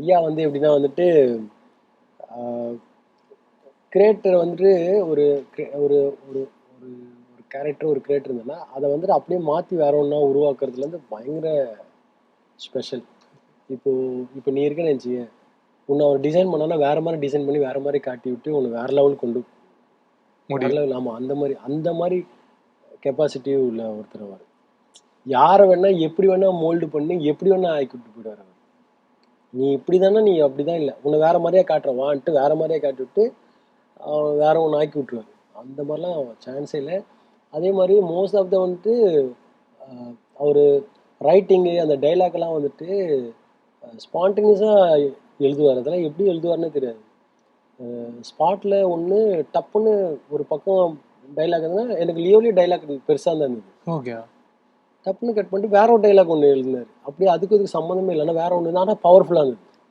ஐயா வந்து எப்படின்னா வந்துட்டு கிரியேட்டர் வந்துட்டு ஒரு ஒரு ஒரு ஒரு ஒரு கேரக்டர் ஒரு கிரியேட்டர் இருந்ததுன்னா அதை வந்துட்டு அப்படியே மாற்றி வேற ஒன்றா உருவாக்குறதுலேருந்து பயங்கர ஸ்பெஷல் இப்போ இப்போ நீ இருக்கேன்னு நினச்சிங்க உன்னை அவர் டிசைன் பண்ணானா வேற மாதிரி டிசைன் பண்ணி வேற மாதிரி காட்டி விட்டு உன்னை வேற லெவல் கொண்டு வேற level ஆமாம் அந்த மாதிரி அந்த மாதிரி கெப்பாசிட்டி உள்ள ஒருத்தர் அவர். யாரை வேணா எப்படி வேணா மோல்டு பண்ணி எப்படி வேணா ஆக்கி விட்டு போயிடுவார் நீ இப்படி தானே நீ அப்படிதான் இல்லை. உன்னை வேற மாதிரியே காட்டுறேன் வான்ட்டு வேற மாதிரியே காட்டி விட்டு அவன் வேற ஒன்று ஆக்கி விட்டுருவாரு. அந்த மாதிரிலாம் சான்ஸே இல்லை. அதே மாதிரி மோஸ்ட் ஆஃப் த வந்துட்டு அவர் ரைட்டிங்கு அந்த டைலாக்லாம் வந்துட்டு ஸ்பான்டேனியஸாக எழுதுவார். அதெல்லாம் எப்படி எழுதுவார்னே தெரியாது. ஸ்பாட்டில் ஒன்று டப்புன்னு ஒரு பக்கம் டைலாக் இருந்ததுன்னா எனக்கு லியோலி டைலாக் பெருசாக தான் இருந்தது. ஓகே. டப்புன்னு கட் பண்ணிட்டு வேற ஒரு டைலாக் ஒன்று எழுதினார். அப்படியே அதுக்கு இதுக்கு சம்மந்தமே இல்லைன்னா வேற ஒன்று தான் ஆனால் பவர்ஃபுல்லாக இருந்தது